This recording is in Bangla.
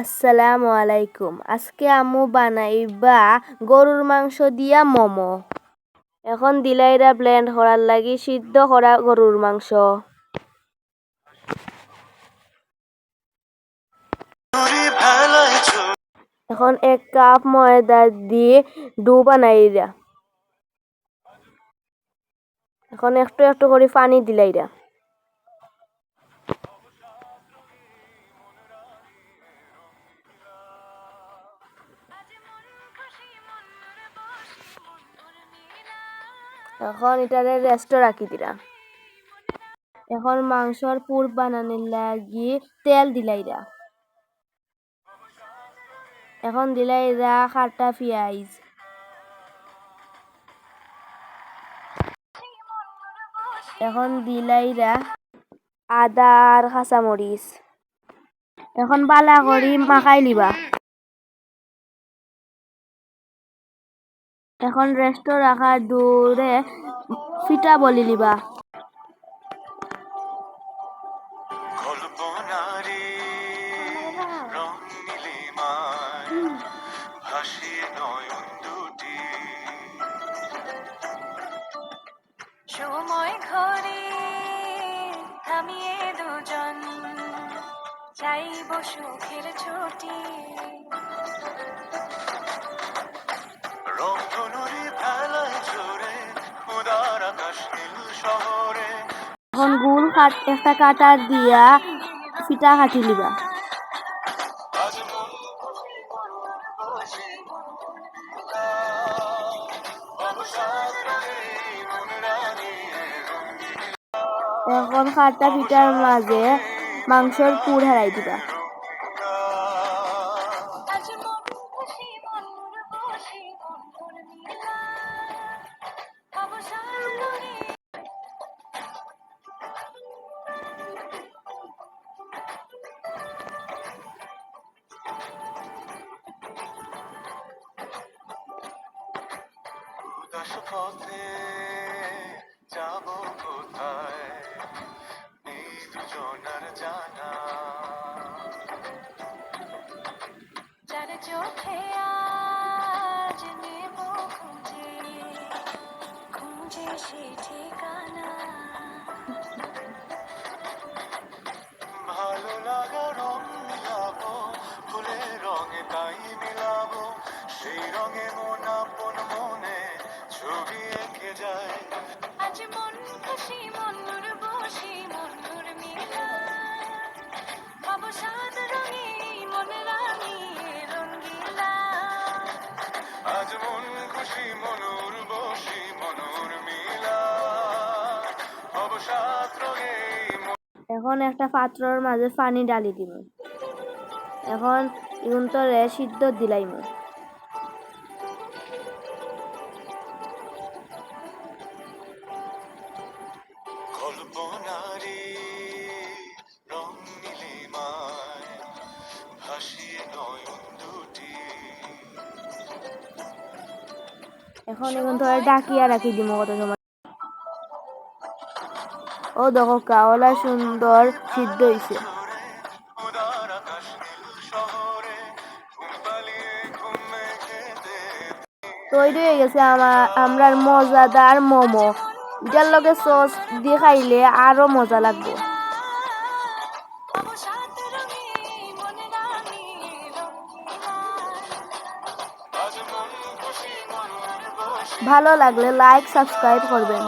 আসসালামু আলাইকুম। আজকে আম্মু বানাইবা গরুর মাংস দিয়া মোমো। এখন দিলাইরা ব্লেন্ড করার লাগি সিদ্ধ করা গরুর মাংস। এখন এক কাপ ময়দা দিয়ে ডু বানাইরা। এখন একটু একটু করে পানি দিলাইরা। এখন এটারে রেস্টে রাখি দিরা। এখন মাংসর পুর বানানোর লাগি তেল দিলাইরা। এখন দিলাইরা খাটা পেঁয়াজ এখন দিলাইরা আদা আর কাঁচামরিচ। এখন বালা করি মাখাই লিবা এখন রেস্ট রাখা দূরে ফিটা বলি লিবা। সময় ঘরে থামিয়ে দুজন চাইব সুখের ছুটি। এখন গুল কাট, একটা কাটার দিয়া ফিটা কাটি লিবা এখন কাটা ফিটার মাঝে মাংসর পুর হারাই দিবা। উদাস পথে যাব কোথায়? এই দুজনার জানা। যার চোখে যায়। আজ মন খুশি মনুর বসি মনুর মিলা অবসাদ রঙে মন রাঙিয়ে রঙ্গিলা। আজ মন খুশি মনুর বসি মনুর মিলা। অবসাদ রঙে এখন একটা পাত্রর মাঝে পানি ডালি দিব এখন ইগুন তরে সিদ্ধ দিলাইম। কল্পনারে রং নীলিমায় ভাসিয়ে নয়ন দুটি। এখন তরে ডাকিয়া রাখি দিব কত সময়। ও দেখো কাওলা সুন্দর সিদ্ধ হইছে। তৈরি হয়ে গেছে আমার আমরার মজাদার মোমো। এটার লগে সস দিয়ে খাইলে আরও মজা লাগবে। ভালো লাগলে লাইক সাবস্ক্রাইব করবেন।